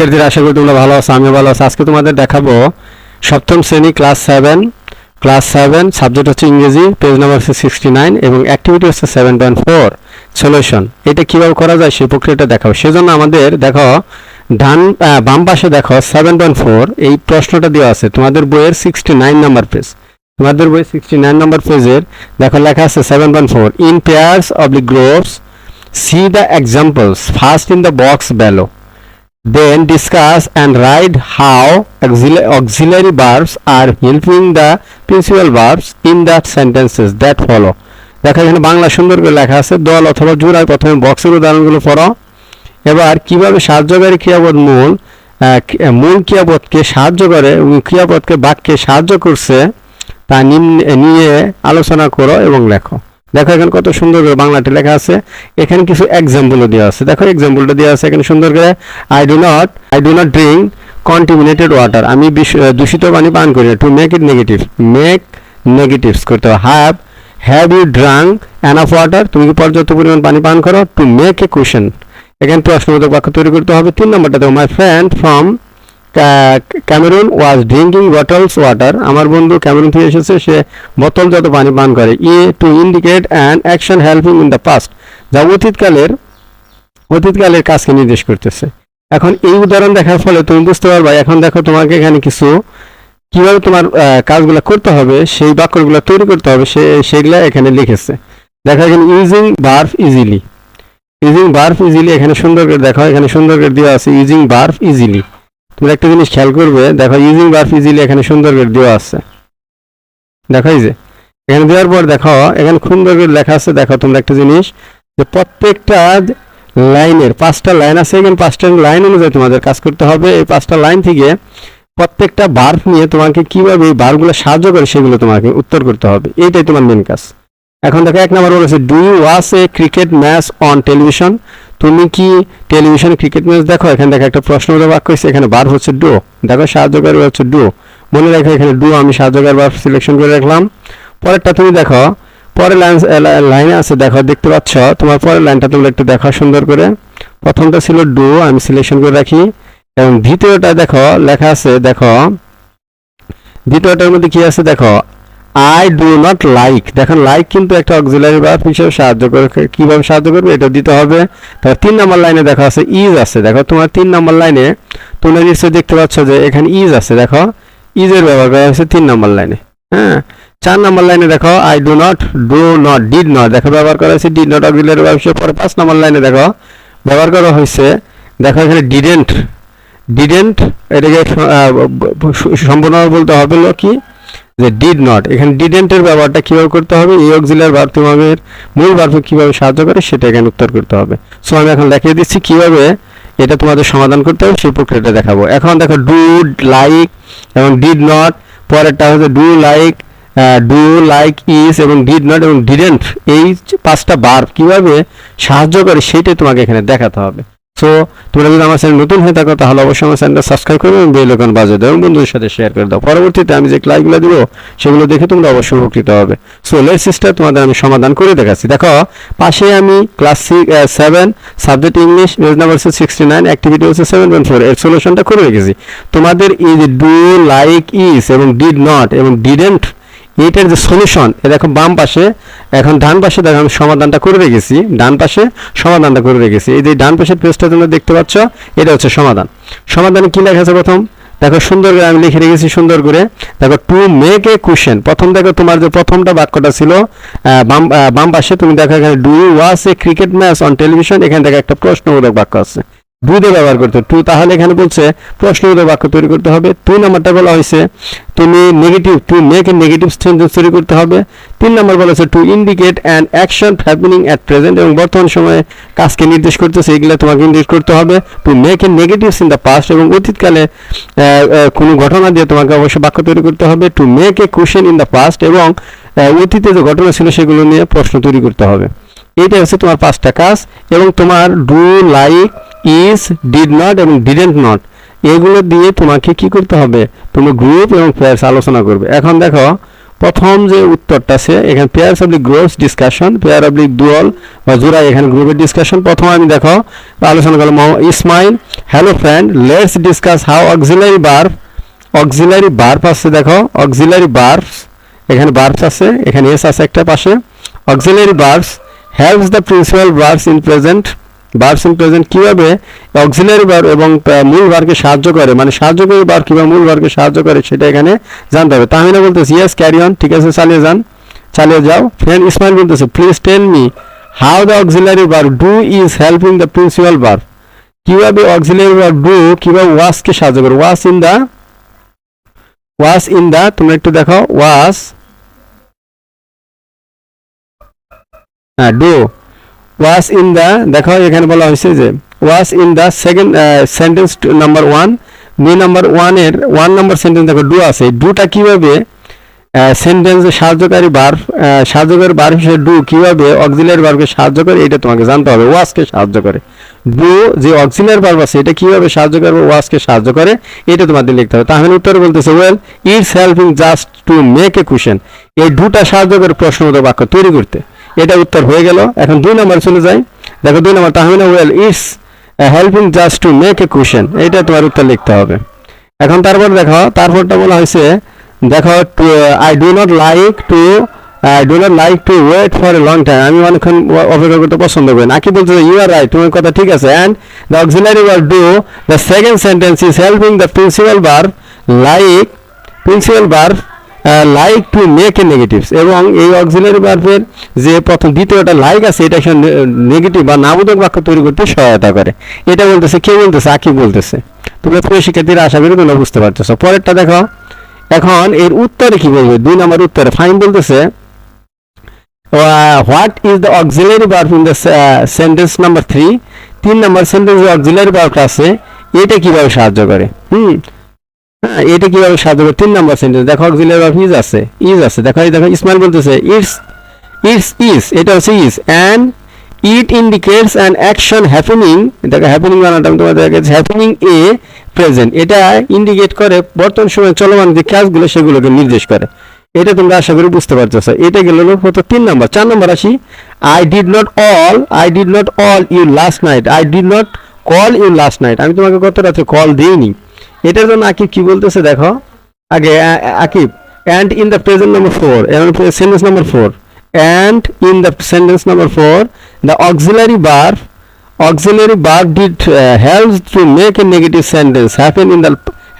শিক্ষার্থীরা আশা করি তোমরা ভালো আছো, আমিও ভালো আছি। আজকে তোমাদের দেখাবো সপ্তম শ্রেণি class seven. Class seven subject হচ্ছে ইংরেজি, পেজ নাম্বার হচ্ছে সিক্সটি নাইন এবং অ্যাক্টিভিটি হচ্ছে সেভেন পয়েন্ট ফোর সলিউশন এটা কীভাবে করা যায় সেই প্রক্রিয়াটা দেখাও। সেজন্য আমাদের দেখো, ডান বাম পাশে দেখো সেভেন পয়েন্ট ফোর এই প্রশ্নটা দেওয়া আছে। তোমাদের বইয়ের সিক্সটি নাইন নাম্বার পেজ তোমাদের বইয়ের সিক্সটি নাইন নাম্বার পেজের দেখো, লেখা আছে seven point four in pairs of the groups see the examples first in the box below then discuss and write how auxili- auxiliary verbs are helping the principal verbs in the sentences that follow. দেখো, এখানে বাংলা সুন্দর করে লেখা আছে, দল অথবা জোড়ায় প্রথমে বক্সের উদাহরণগুলো পড়ো। এবার কীভাবে সাহায্যকারী ক্রিয়াপদ মূল মূল ক্রিয়াপদকে সাহায্য করে এবং ক্রিয়াপদকে বাক্যে সাহায্য করছে তা নিয়ে আলোচনা করো এবং লেখো। দেখো এখানে কত সুন্দর করে বাংলাতে লেখা আছে। এখানে কিছু এক্সাম্পলও দেওয়া আছে। দেখো এক্সাম্পলটা দেওয়া আছে এখানে সুন্দর করে I do not I do not drink contaminated water আমি দূষিত পানি পান করি to make it negative make negatives করতে হবে। Have have you drunk enough water তুমি কি পর্যাপ্ত পরিমাণ পানি পান করো? টু মেক এ কোশ্চেন এখানে প্রশ্নবোধক বাক্য তৈরি করতে হবে। তিন নম্বরটা দেখো my friend from Cameroon was drinking bottles water আমার বন্ধু ক্যামেরুন থেকে এসেছে, সে বোতল যত পানি পান করে। E to indicate and action helping in the past যা অতীতকালের অতীতকালের কাজকে নির্দেশ করতেছে। এখন এই উদাহরণ দেখার ফলে তুমি বুঝতে পারবা, এখন দেখো তোমাকে এখানে কিছু, কীভাবে তোমার কাজগুলো করতে হবে, সেই বাক্যগুলো তৈরি করতে হবে, সে, সেগুলা এখানে লিখেছে। দেখা এখানে using verb easily using verb easily এখানে সুন্দর করে দেখো, এখানে সুন্দর করে দেওয়া আছে ইউজিং বার্ফ ইজিলি তোমরা একটা জিনিস খেয়াল করবে, দেখো ইউজিং বার্ফ ইজিলি এখানে সুন্দর করে দেওয়া আছে। দেখো যে, এখানে দেওয়ার পর দেখো, এখানে সুন্দর করে লেখা আছে, দেখো তোমরা একটা জিনিস, যে প্রত্যেকটা লাইনের, পাঁচটা লাইন আছে, এখানে পাঁচটা লাইন অনুযায়ী তোমাদের কাজ করতে হবে। এই পাঁচটা লাইন থেকে প্রত্যেকটা বার্ফ নিয়ে তোমাকে কীভাবে এই বারগুলো সাহায্য করে সেগুলো তোমাকে উত্তর করতে হবে। এইটাই তোমার মেন কাজ। এখন দেখো এক নম্বর বলেছে do watch a cricket match on television তুমি কি টেলিভিশনে ক্রিকেট ম্যাচ দেখো? এখানে দেখো একটা প্রশ্ন বাক্য হচ্ছে এখানে বার হচ্ছে ডু দেখো সাহায্যকারী হচ্ছে ডু মনে রাখো, এখানে ডু আমি সাহায্যকার বার সিলেকশন করে রাখলাম। পরেরটা তুমি দেখো, পরের লাইন লাইনে আছে, দেখো, দেখতে পাচ্ছ? তোমার পরের লাইনটা তোমরা একটু দেখো সুন্দর করে। প্রথমটা ছিল ডু আমি সিলেকশন করে রাখি। এবং দ্বিতীয়টা দেখো, লেখা আছে, দেখো, দ্বিতীয়টার মধ্যে কি আছে? দেখো আই ডু নট লাইক দেখেন লাইক কিন্তু একটা অক্সিলারি ভার্ব হিসেবে সাহায্য করে। কীভাবে সাহায্য করবে? এটা দিতে হবে। তারপর তিন নম্বর লাইনে দেখো আছে ইজ আছে। দেখো, তোমার তিন নম্বর লাইনে তোমরা নিশ্চয়ই দেখতে পাচ্ছ যে এখানে ইজ আছে। দেখো ইজের ব্যবহার করা হয়েছে তিন নম্বর লাইনে। হ্যাঁ চার নম্বর লাইনে দেখো I do not do not did not দেখো, ব্যবহার করা হয়েছে ডিড নট অক্সিলারি ভার্ব হিসেবে। পরে পাঁচ নম্বর লাইনে দেখো, ব্যবহার করা হয়েছে, দেখো এখানে ডিডেন্ট ডিডেন্ট এটাকে সম্পূর্ণ বলতে হবে কি যে ডিড নট এখানে ডিডেন্টের ব্যবহারটা কীভাবে করতে হবে? এই অক্সিলার ভার্ব তোমাদের মূল ভার্ব কীভাবে সাহায্য করে সেটা এখানে উত্তর করতে হবে। সো আমি এখন দেখিয়ে দিচ্ছি কীভাবে এটা তোমাদের সমাধান করতে হবে, সেই প্রক্রিয়াটা দেখাবো। এখন দেখো ডু লাইক এবং ডিড নট পরেরটা হচ্ছে do like do like is এবং ডিড নট এবং ডিডেন্ট এই পাঁচটা বার কীভাবে সাহায্য করে সেটাই তোমাকে এখানে দেখাতে হবে। সো, তোমরা যদি আমার চ্যানেল নতুন হয়ে থাকো, তাহলে অবশ্যই আমার চ্যানেলটা সাবস্ক্রাইব করবে এবং বেল আইকন বাজিয়ে দাও এবং বন্ধুদের সাথে শেয়ার করে দাও। পরবর্তীতে আমি যে ক্লাসগুলো দিব, সেগুলো দেখে তোমরা অবশ্যই উপকৃত হবে। সো লেট সিস্টার তোমাদের আমি সমাধান করে দেখাচ্ছি। দেখো, পাশে আমি class six seven subject English page number হচ্ছে সিক্সটি নাইন অ্যাক্টিভিটি হচ্ছে সেভেন পয়েন্ট ফোর এর সলিউশনটা করে রেখেছি। তোমাদের ইজ ডু লাইক ইজ এবং ডিড নট এবং ডিডেন্ট এইটার যে সলিউশন এ দেখো বাম পাশে, এখন ডান পাশে দেখো আমি সমাধানটা করে রেখেছি ডান পাশে সমাধানটা করে রেখেছি এই যে ডান পাশের পেজটা তোমরা দেখতে পাচ্ছ, এটা হচ্ছে সমাধান। সমাধানে কি লেখা আছে প্রথম? দেখো সুন্দর করে আমি লিখে রেখেছি সুন্দর করে। দেখো টু মেক এ কোশ্চেন প্রথম দেখো তোমার যে প্রথমটা বাক্যটা ছিল বাম বাম পাশে, তুমি দেখো এখানে do watch a cricket match on television এখানে দেখো একটা প্রশ্নবোধক বাক্য আছে। ডু দিয়ে ব্যবহার করতে টু তাহলে এখানে বলছে, প্রশ্নবোধক বাক্য তৈরি করতে হবে। দুই নাম্বারটা বলা হয়েছে, তুমি negative to make a negative sentence তৈরি করতে হবে। তিন নম্বর হয়েছে to indicate an action happening at present এবং বর্তমান সময়ে কাজকে নির্দেশ করতেছে, এগুলো তোমাকে ইন্ডিকেট করতে হবে। To make a negatives in the past এবং অতীতকালে কোনো ঘটনা দিয়ে তোমাকে অবশ্যই বাক্য তৈরি করতে হবে। To make a question in the past এবং অতীতে যে ঘটনা ছিল সেগুলো নিয়ে প্রশ্ন তৈরি করতে হবে। এইটা হচ্ছে তোমার পাঁচটা কাজ এবং তোমার do like is did not এবং ডিডেন্ট নট এগুলো দিয়ে তোমাকে কি করতে হবে? তুমি গ্রুপ এবং পেয়ার্স আলোচনা করবে। এখন দেখো, প্রথম যে উত্তরটা আছে এখানে pair oblique groups discussion pair oblique dual বা জোড়াই এখানে গ্রুপের ডিসকাশন প্রথম আমি দেখো, আলোচনা করলাম Ismail hello friend let's discuss how auxiliary verb auxiliary verb আছে দেখো অক্সিলারি বার্বস এখানে বার্বস আছে, এখানে এস আছে একটা পাশে। Auxiliary verbs helps the principal verbs in present in present কীভাবে অক্সিলারি বার এবং মূল বারকে সাহায্য করে? মানে সাহায্য করে বার কিংবা মূল বারকে সাহায্য করে সেটা এখানে জানতে হবে। তাহমিনা বলতেছে ইয়েস ক্যারি অন ঠিক আছে, চালিয়ে যান, চালিয়ে যাও। ফ্রেন্ড ইসমাইল বলতেছে please tell me how the auxiliary বার do is helping the principal বার কীভাবে অক্সিলারি বার ডু কীভাবে ওয়াসকে সাহায্য করে? Was in the, was in দা, তোমরা একটু দেখো ওয়াস হ্যাঁ ডু ওয়াস ইন দা দেখো এখানে বলা হয়েছে যে was in the second sentence number one দুই নাম্বার ওয়ানের ওয়ান নাম্বার সেন্টেন্স দেখো ডু আছে। ডুটা কীভাবে সেন্টেন্স সাহায্যকারী বার সাহায্যকারী বার হিসেবে ডু কীভাবে অক্সিলারি বারকে সাহায্য করে, এটা তোমাকে জানতে হবে। ওয়াসকে সাহায্য করে। ডু যে অক্সিলারি বার আছে, এটা কীভাবে সাহায্য করবে ওয়াসকে সাহায্য করে, এটা তোমাদের লিখতে হবে। তাহলে উত্তর বলতেছে well it's helping just to make a question এই ডুটা সাহায্য করে প্রশ্নবোধক বাক্য তৈরি করতে। এটা উত্তর হয়ে গেল। এখন দুই নম্বর চলে যাই। দেখো দুই নম্বর, Tahmina well it's helping just to make a question এটা তোমার উত্তর লিখতে হবে। এখন তারপর দেখো, তারপরটা বলা হয়েছে, দেখো I do not like to I do not like to wait for a long time আমি অনেকক্ষণ অপেক্ষা করতে পছন্দ করি না। কি বলতে ইউ আর রাইট তোমার কথা ঠিক আছে। অ্যান্ড দ্য অক্সিলারি বার do the second sentence is helping the principal bar like principal bar like to make a negatives এবং এই অক্সিলারি বার্বের যে প্রথম দ্বিতীয়টা লাইক আছে এটা নেগেটিভ বা নাবোধক বাক্য তৈরি করতে সহায়তা করে। এটা বলতেছে, কে বলতেছে? আকি বলতেছে। তোমরা প্রিয় শিক্ষার্থীরা আশা করি তোমরা বুঝতে পারতেছো। পরেরটা দেখো, এখন এর উত্তরে কি বলবে? দুই নম্বর উত্তরে ফাইন বলতেছে what is the auxiliary verb in the sentence number three তিন নম্বর সেন্টেন্স অক্সিলারি বার্বটা আছে, এটা কীভাবে সাহায্য করে? হুম হ্যাঁ এটা কীভাবে করে তিন নম্বর সেন্টেন্স দেখো অক্সিলারি বার্ব ইজ আছে ইজ আছে। দেখো দেখো ইসমাইল বলতেছে ইটস ইটস ইজ এটা হচ্ছে is and it indicates an action happening দেখো হ্যাপেনিং বানাটা আমি তোমাদের হ্যাপেনিং এ প্রেজেন্ট এটা ইন্ডিকেট করে বর্তমান সময়ে চলমান যে কাজগুলো সেগুলোকে নির্দেশ করে। এটা তোমরা আশা করি বুঝতে পারতেছো। এটা গেল হতো তিন নম্বর। চার নম্বর আসি। I did not all I did not all you last night I did not call you last night আমি তোমাকে গত রাত্রে কল দিইনি। এটার জন্য আকিব কি বলতেছে দেখো? আগে Akib and in the present number four sentence number four and in the sentence number four the auxiliary bar auxiliary verb did uh, helps make a negative sentence sentence in the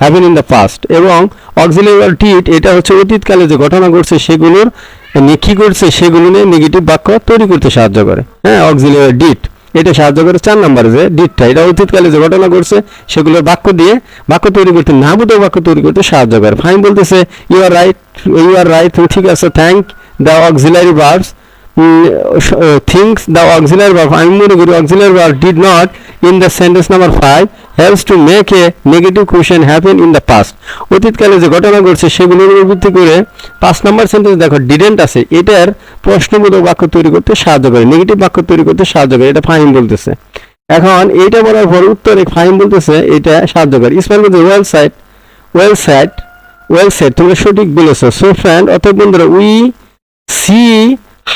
the in the past. এবং auxiliary verb did এটা হচ্ছে অতীতকালে যে ঘটনা ঘটছে সেগুলোর কি করছে সেগুলো নিয়ে নেগেটিভ বাক্য তৈরি করতে সাহায্য করে। হ্যাঁ auxiliary did এটা সাহায্য করে চার নাম্বার যে ডিটটা, এটা অতীতকালে যে ঘটনা ঘটছে, সেগুলোর বাক্য দিয়ে বাক্য তৈরি করতে, না নাবোধক বাক্য তৈরি করতে সাহায্য করে। ফাইন বলতেছে you are right you are right ঠিক আছে thank the auxiliary verbs things the auxiliary verb আমি মনে করি auxiliary verb did not in the sentence number five helps to make a negative question happen in the past অতীতকালে যে ঘটনা ঘটছে, সেগুলোর ভিত্তি করে পাঁচ নম্বর সেন্টেন্স দেখো ডিডেন্ট আছে। এটার প্রশ্নবোধক বাক্য তৈরি করতে সাহায্য করে। নেগেটিভ বাক্য তৈরি করতে সাহায্য করে। এটা ফাইন বলতেছে। এখন এইটা বলার পর উত্তরে ফাইন বলতেছে, এটা সাহায্য করে। ইসমাইল বলতে well said well said well said তোমরা সঠিক বলেছ। সো ফ্রেন্ড অতএব বন্ধুরা we see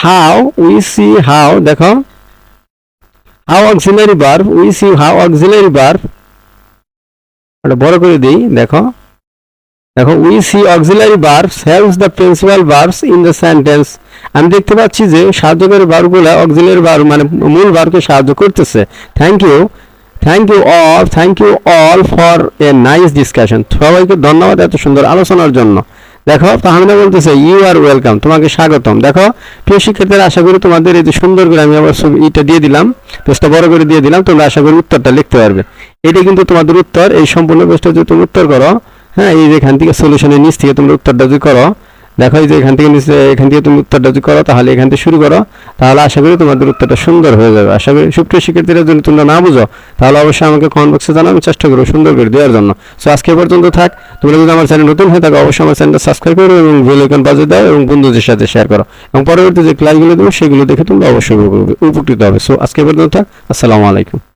how we see how দেখো how auxiliary verb we see how auxiliary verb এটা বড় করে দিই, দেখো। দেখো we see auxiliary verbs helps the principal verbs in the sentence আমি দেখতে পাচ্ছি যে সাহায্যকারী ভার্বগুলো অক্সিলারি ভার্ব মানে মূল ভার্বকে সাহায্য করতেছে। Thank you thank you all thank you all for a nice discussion সবাইকে ধন্যবাদ এত সুন্দর আলোচনার জন্য। দেখো, তাহমিনা বলতেছে ইউ আর ওয়েলকাম তোমাকে স্বাগতম। দেখো, প্রিয় শিক্ষার্থীরা, আশা করি তোমাদের এই যে সুন্দর করে আমি আবার ছবি- এটা দিয়ে দিলাম। পেজটা বড় করে দিয়ে দিলাম। তোমরা আশা করি উত্তরটা লিখতে পারবে। এটা কিন্তু তোমাদের উত্তর, এই সম্পূর্ণ পেজটা যদি তুমি উত্তর করো হ্যাঁ এই যে এখান থেকে সলিউশনের নিচ থেকে তোমরা উত্তরটা যদি করো, দেখো এই যে এখান থেকে নিচে, এখান থেকে তুমি উত্তরটা যদি করো, তাহলে এখান থেকে শুরু করো, তাহলে আশা করি তোমাদের উত্তরটা সুন্দর হয়ে যাবে। আশা করি সুপ্রিয় শিক্ষার্থীরা, যদি তোমরা না বুঝো, তাহলে অবশ্যই আমাকে কমেন্ট বক্সে আমি চেষ্টা করব সুন্দর করে দেওয়ার জন্য। সো আজকে পর্যন্ত থাক। তোমরা যদি আমার চ্যানেল নতুন হয়ে থাকো, অবশ্যই আমার চ্যানেলটা সাবস্ক্রাইব করো এবং বেল আইকন বাজিয়ে দাও এবং বন্ধুদের সাথে শেয়ার করো। এবং পরবর্তী যে ক্লাসগুলো দেবো, সেগুলো দেখে তোমরা অবশ্যই উপকৃত হবে। সো আজকে পর্যন্ত থাক। আসসালামু আলাইকুম।